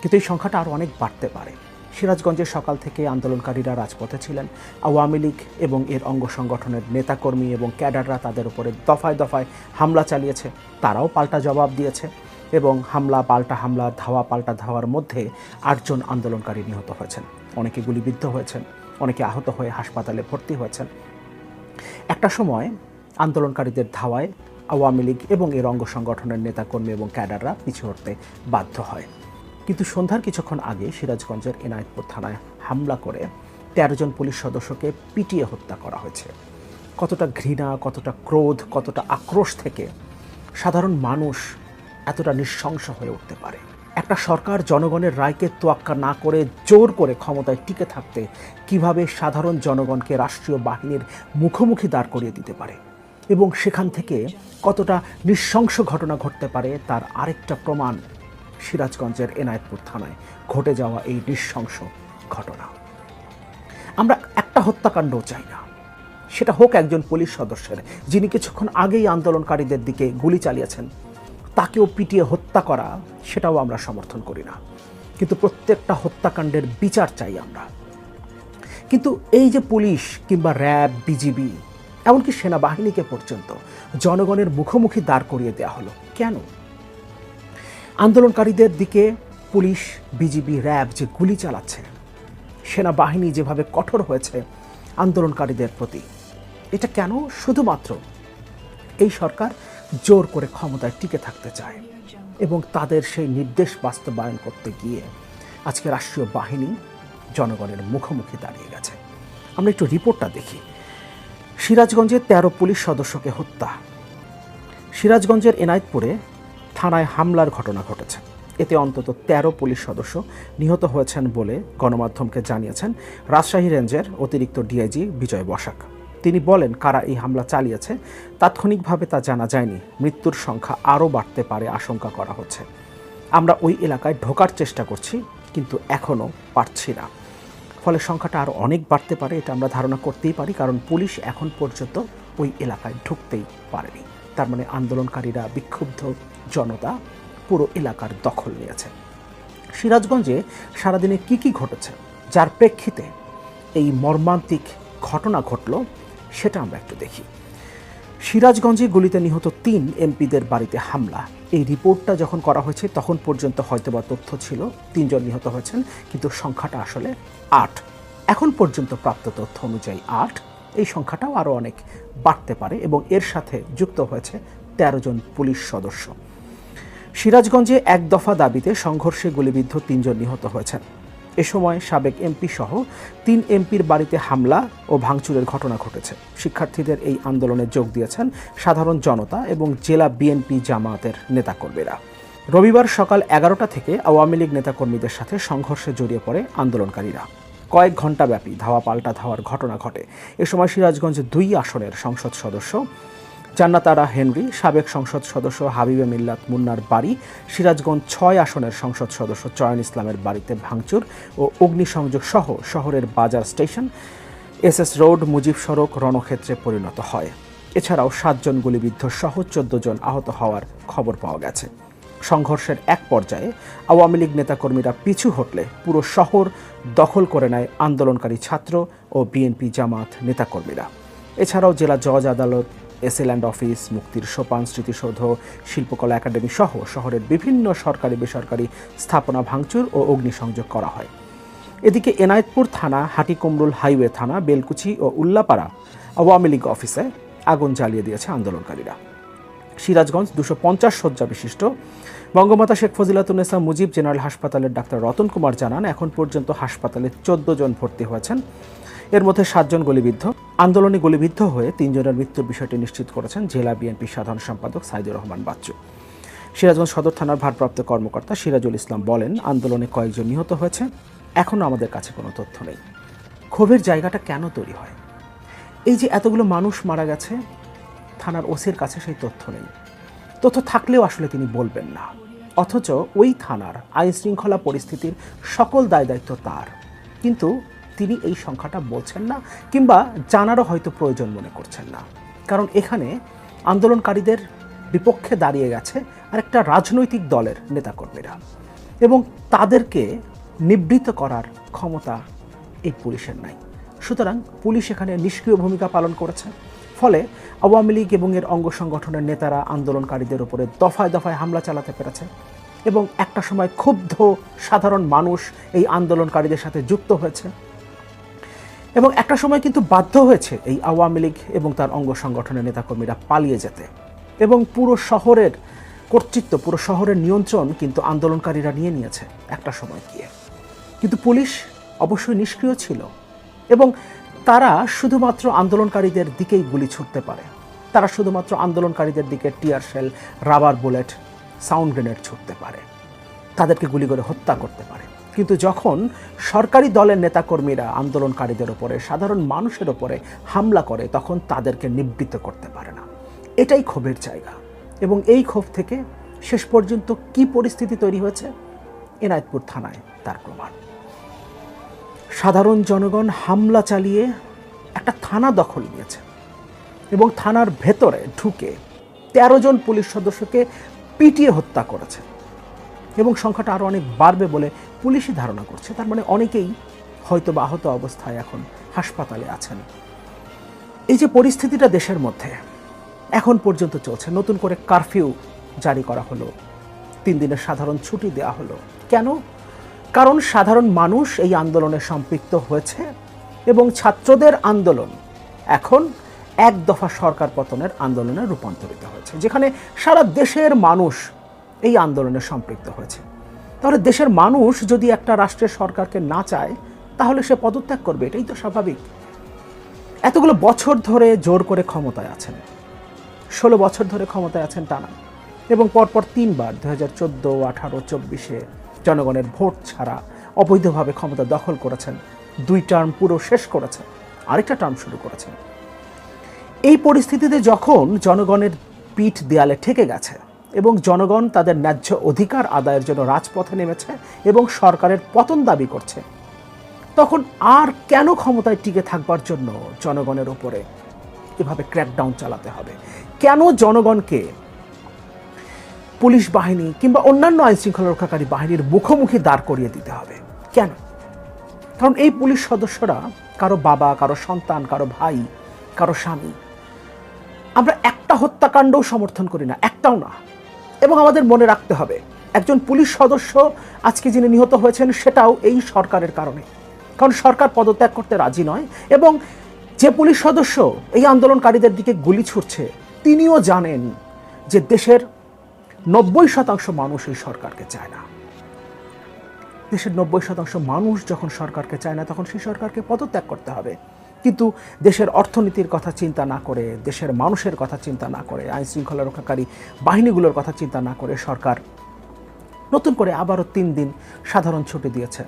কিন্তু এই সংখ্যাটা আরও অনেক বাড়তে পারে। সিরাজগঞ্জের সকাল থেকে আন্দোলনকারীরা রাজপথে ছিলেন। আওয়ামী লীগ এবং এর অঙ্গ সংগঠনের নেতাকর্মী এবং ক্যাডাররা তাদের উপরে দফায় দফায় হামলা চালিয়েছে। তারাও পাল্টা জবাব দিয়েছে এবং হামলা, পাল্টা হামলা, ধাওয়া, পাল্টা ধাওয়ার মধ্যে আটজন আন্দোলনকারী নিহত হয়েছেন। অনেকে গুলিবিদ্ধ হয়েছেন, অনেকে আহত হয়ে হাসপাতালে ভর্তি হয়েছেন। একটা সময় আন্দোলনকারীদের ধাওয়ায় আওয়ামী লীগ এবং এর অঙ্গ সংগঠনের নেতাকর্মী এবং ক্যাডাররা পিছু হটতে বাধ্য হয়। কিন্তু সন্ধ্যার কিছুক্ষণ আগে সিরাজগঞ্জের এনায়েতপুর থানায় হামলা করে তেরো জন পুলিশ সদস্যকে পিটিয়ে হত্যা করা হয়েছে। কতটা ঘৃণা, কতটা ক্রোধ, কতটা আক্রোশ থেকে সাধারণ মানুষ এতটা নিঃশংস হয়ে উঠতে পারে? একটা সরকার জনগণের রায়কে তোয়াক্কা না করে জোর করে ক্ষমতায় টিকে থাকতে কীভাবে সাধারণ জনগণকে রাষ্ট্রীয় বাহিনীর মুখোমুখি দাঁড় করিয়ে দিতে পারে? এবং সেখান থেকে কতটা নৃশংস ঘটনা ঘটতে পারে তার আরেকটা প্রমাণ সিরাজগঞ্জের এনায়েতপুর থানায় ঘটে যাওয়া এই নৃশংস ঘটনা। আমরা একটা হত্যাকাণ্ডও চাই না। সেটা হোক একজন পুলিশ সদস্যের, যিনি কিছুক্ষণ আগেই আন্দোলনকারীদের দিকে গুলি চালিয়েছেন, তাকেও পিটিয়ে হত্যা করা, সেটাও আমরা সমর্থন করি না। কিন্তু প্রত্যেকটা হত্যাকাণ্ডের বিচার চাই আমরা। কিন্তু এই যে পুলিশ কিংবা র্যাব, বিজিবি, এমনকি সেনাবাহিনীকে পর্যন্ত জনগণের মুখোমুখি দাঁড় করিয়ে দেওয়া হলো, কেন? আন্দোলনকারীদের দিকে পুলিশ, বিজিবি, র্যাব যে গুলি চালাচ্ছে, সেনাবাহিনী যেভাবে কঠোর হয়েছে আন্দোলনকারীদের প্রতি, এটা কেন শুধুমাত্র এই সরকার জোর করে ক্ষমতায় টিকে থাকতে চায় এবং তাদের সেই নির্দেশ বাস্তবায়ন করতে গিয়ে আজকে রাষ্ট্রীয় বাহিনী জনগণের মুখোমুখি দাঁড়িয়ে গেছে? আমরা একটু রিপোর্টটা দেখি। সিরাজগঞ্জে তেরো পুলিশ সদস্যকে হত্যা। সিরাজগঞ্জের এনায়েতপুরে থানায় হামলার ঘটনা ঘটেছে। এতে অন্তত ১৩ পুলিশ সদস্য নিহত হয়েছেন বলে গণমাধ্যমকে জানিয়েছেন রাজশাহী রেঞ্জের অতিরিক্ত ডিআইজি বিজয় বসাক। তিনি বলেন, কারা এই হামলা চালিয়েছে, তাৎক্ষণিকভাবে তা জানা যায়নি। মৃত্যুর সংখ্যা আরও বাড়তে পারে আশঙ্কা করা হচ্ছে। আমরা ওই এলাকায় ঢোকার চেষ্টা করছি, কিন্তু এখনও পারছি না। ফলে সংখ্যাটা আরও অনেক বাড়তে পারে, এটা আমরা ধারণা করতেই পারি, কারণ পুলিশ এখন পর্যন্ত ওই এলাকায় ঢুকতেই পারেনি। তার মানে আন্দোলনকারীরা বিক্ষুব্ধ জনতা পুরো এলাকার দখল নিয়েছে। সিরাজগঞ্জে সারাদিনে কি কি ঘটেছে, যার প্রেক্ষিতে এই মর্মান্তিক ঘটনা ঘটল, সেটা আমরা একটু দেখি। সিরাজগঞ্জে গুলিতে নিহত তিন এমপিদের বাড়িতে হামলা। এই রিপোর্টটা যখন করা হয়েছে, তখন পর্যন্ত হয়তোবা তথ্য ছিল, তিনজন নিহত হয়েছেন, কিন্তু সংখ্যাটা আসলে আট। এখন পর্যন্ত প্রাপ্ত তথ্য অনুযায়ী আট। এই সংখ্যাটাও আরও অনেক বাড়তে পারে এবং এর সাথে যুক্ত হয়েছে তেরো জন পুলিশ সদস্য। সিরাজগঞ্জে এক দফা দাবিতে সংঘর্ষে গুলিবিদ্ধ তিনজন নিহত হয়েছেন। এ সময় সাবেক এমপি সহ তিন এমপির বাড়িতে হামলা ও ভাঙচুরের ঘটনা ঘটেছে। শিক্ষার্থীদের এই আন্দোলনে যোগ দিয়েছেন সাধারণ জনতা এবং জেলা বিএনপি জামায়াতের নেতাকর্মীরা। রবিবার সকাল এগারোটা থেকে আওয়ামী লীগ নেতাকর্মীদের সাথে সংঘর্ষে জড়িয়ে পড়ে আন্দোলনকারীরা। কয়েক ঘণ্টা ব্যাপী ধাওয়া পাল্টা ধাওয়ার ঘটনা ঘটে। এ সময় সিরাজগঞ্জ দুই আসনের সংসদ সদস্য, জান্নাতারা হেনরি, সাবেক সংসদ সদস্য হাবিবে মিল্লাত মুন্নার বাড়ি, সিরাজগঞ্জ ছয় আসনের সংসদ সদস্য চয়ন ইসলামের বাড়িতে ভাঙচুর ও অগ্নিসংযোগ সহ শহরের বাজার স্টেশন, এসএস রোড, মুজিব সড়ক রণক্ষেত্রে পরিণত হয়। এছাড়াও সাতজন গুলিবিদ্ধ সহ চোদ্দ জন আহত হওয়ার খবর পাওয়া গেছে। সংঘর্ষের এক পর্যায়ে আওয়ামী লীগ নেতাকর্মীরা পিছু হটলে পুরো শহর দখল করে নেয় আন্দোলনকারী ছাত্র ও বিএনপি জামাত নেতাকর্মীরা। এছাড়াও জেলা জজ আদালত এসএল্যান্ড অফিস, মুক্তির সোপান, স্মৃতিসৌধ, শিল্পকলা একাডেমি সহ শহরের বিভিন্ন সরকারি বেসরকারি স্থাপনা ভাঙচুর ও অগ্নিসংযোগ করা হয়। এদিকে এনায়েতপুর থানা, হাটিকুমরুল হাইওয়ে থানা, বেলকুচি ও উল্লাপাড়া আওয়ামী লীগ অফিসে আগুন জ্বালিয়ে দিয়েছে আন্দোলনকারীরা। সিরাজগঞ্জ, দুশো পঞ্চাশ শয্যা বিশিষ্ট। বঙ্গমাতা শেখ ফজিলাতুন্নেসা মুজিব জেনারেল হাসপাতালের ডাক্তার রতন কুমার জানান, এখন পর্যন্ত হাসপাতালে চোদ্দ জন ভর্তি হয়েছেন। এর মধ্যে সাতজন গুলিবিদ্ধ। আন্দোলনে গুলিবিদ্ধ হয়ে তিনজনের মৃত্যুর বিষয়টি নিশ্চিত করেছেন জেলা বিএনপি সাধারণ সম্পাদক সাইদুর রহমান বাচ্চু। সিরাজগঞ্জ সদর থানার ভারপ্রাপ্ত কর্মকর্তা সিরাজুল ইসলাম বলেন, আন্দোলনে কয়েকজন নিহত হয়েছে। এখনও আমাদের কাছে কোনো তথ্য নেই। ক্ষোভের জায়গাটা কেন তৈরি হয়? এই যে এতগুলো মানুষ মারা গেছে থানার ওসির কাছে সেই তথ্য নেই। তথ্য থাকলেও আসলে তিনি বলবেন না। অথচ ওই থানার আইন শৃঙ্খলা পরিস্থিতির সকল দায় দায়িত্ব তার। কিন্তু তিনি এই সংখ্যাটা বলছেন না কিংবা জানারও হয়তো প্রয়োজন মনে করছেন না। কারণ এখানে আন্দোলনকারীদের বিপক্ষে দাঁড়িয়ে গেছে আরেকটা রাজনৈতিক দলের নেতাকর্মীরা এবং তাদেরকে নিবৃত করার ক্ষমতা এই পুলিশের নাই। সুতরাং পুলিশ এখানে নিষ্ক্রিয় ভূমিকা পালন করেছে। ফলে আওয়ামী লীগ এবং এর অঙ্গ সংগঠনের নেতারা আন্দোলনকারীদের উপরে দফায় দফায় হামলা চালাতে পেরেছে এবং একটা সময় ক্ষুব্ধ সাধারণ মানুষ এই আন্দোলনকারীদের সাথে যুক্ত হয়েছে। এবং একটা সময় কিন্তু বাধ্য হয়েছে এই আওয়ামী লীগ এবং তার অঙ্গ সংগঠনের নেতাকর্মীরা পালিয়ে যেতে। এবং পুরো শহরের কর্তৃত্ব, পুরো শহরের নিয়ন্ত্রণ কিন্তু আন্দোলনকারীরা নিয়ে নিয়েছে একটা সময় গিয়ে। কিন্তু পুলিশ অবশ্যই নিষ্ক্রিয় ছিল। এবং তারা শুধুমাত্র আন্দোলনকারীদের দিকেই গুলি ছুটতে পারে। তারা শুধুমাত্র আন্দোলনকারীদের দিকে tear shell, rubber bullet, sound grenade ছুটতে পারে। তাদেরকে গুলি করে হত্যা করতে পারে। কিন্তু যখন সরকারি দলের নেতাকর্মীরা আন্দোলনকারীদের ওপরে, সাধারণ মানুষের ওপরে হামলা করে, তখন তাদেরকে নিবৃত্ত করতে পারে না। এটাই ক্ষোভের জায়গা। এবং এই ক্ষোভ থেকে শেষ পর্যন্ত কি পরিস্থিতি তৈরি হয়েছে? এনায়তপুর থানায় তার প্রমাণ। সাধারণ জনগণ হামলা চালিয়ে একটা থানা দখল নিয়েছে এবং থানার ভেতরে ঢুকে তেরো জন পুলিশ সদস্যকে পিটিয়ে হত্যা করেছে। এবং সংখ্যাটা আরও অনেক বাড়বে বলে পুলিশই ধারণা করছে। তার মানে অনেকেই হয়তো বা আহত অবস্থায় এখন হাসপাতালে আছেন। এই যে পরিস্থিতিটা দেশের মধ্যে এখন পর্যন্ত চলছে, নতুন করে কারফিউ জারি করা হলো, তিন দিনের সাধারণ ছুটি দেওয়া হলো। কেন? কারণ সাধারণ মানুষ এই আন্দোলনে সম্পৃক্ত হয়েছে এবং ছাত্রদের আন্দোলন এখন এক দফা সরকার পতনের আন্দোলনে রূপান্তরিত হয়েছে, যেখানে সারা দেশের মানুষ এই আন্দোলনে সম্পৃক্ত হয়েছে। তাহলে দেশের মানুষ যদি একটা রাষ্ট্রের সরকারকে না চায়, তাহলে সে পদত্যাগ করবে, এটাই তো স্বাভাবিক। এতগুলো বছর ধরে জোর করে ক্ষমতায় আছেন। ষোলো বছর ধরে ক্ষমতায় আছেন টানা এবং পরপর তিনবার দু হাজার চোদ্দ, আঠারো, চব্বিশে জনগণের ভোট ছাড়া অবৈধভাবে ক্ষমতা দখল করেছেন। দুই টার্ম পুরো শেষ করেছেন। আরেকটা টার্ম শুরু করেছেন। এই পরিস্থিতিতে যখন জনগণের পিঠ দেয়ালে ঠেকে গেছে এবং জনগণ তাদের ন্যায্য অধিকার আদায়ের জন্য রাজপথে নেমেছে এবং সরকারের পতন দাবি করছে, তখন আর কেন ক্ষমতায় টিকে থাকবার জন্য জনগণের ওপরে এভাবে ক্র্যাকডাউন চালাতে হবে? কেন জনগণকে পুলিশ বাহিনী কিংবা অন্যান্য আইন শৃঙ্খলা রক্ষাকারী বাহিনীর মুখোমুখি দাঁড় করিয়ে দিতে হবে। কেন? কারণ এই পুলিশ সদস্যরা কারও বাবা, কারও সন্তান, কারও ভাই, কারও স্বামী, আমরা একটা হত্যাকাণ্ডও সমর্থন করি না, একটাও না। এবং আমাদের মনে রাখতে হবে, একজন পুলিশ সদস্য আজকে যিনি নিহত হয়েছেন সেটাও এই সরকারের কারণে। কারণ সরকার পদত্যাগ করতে রাজি নয় এবং যে পুলিশ সদস্য এই আন্দোলনকারীদের দিকে গুলি ছুটছে তিনিও জানেন যে দেশের নব্বই শতাংশ মানুষ এই সরকারকে চায় না। দেশের নব্বই শতাংশ মানুষ যখন সরকারকে চায় না, তখন সেই সরকারকে পদত্যাগ করতে হবে। কিন্তু দেশের অর্থনীতির কথা চিন্তা না করে, দেশের মানুষের কথা চিন্তা না করে আইন শৃঙ্খলা রক্ষাকারী বাহিনীগুলোর কথা চিন্তা না করে সরকার নতুন করে আবারও তিন দিন সাধারণ ছুটি দিয়েছে।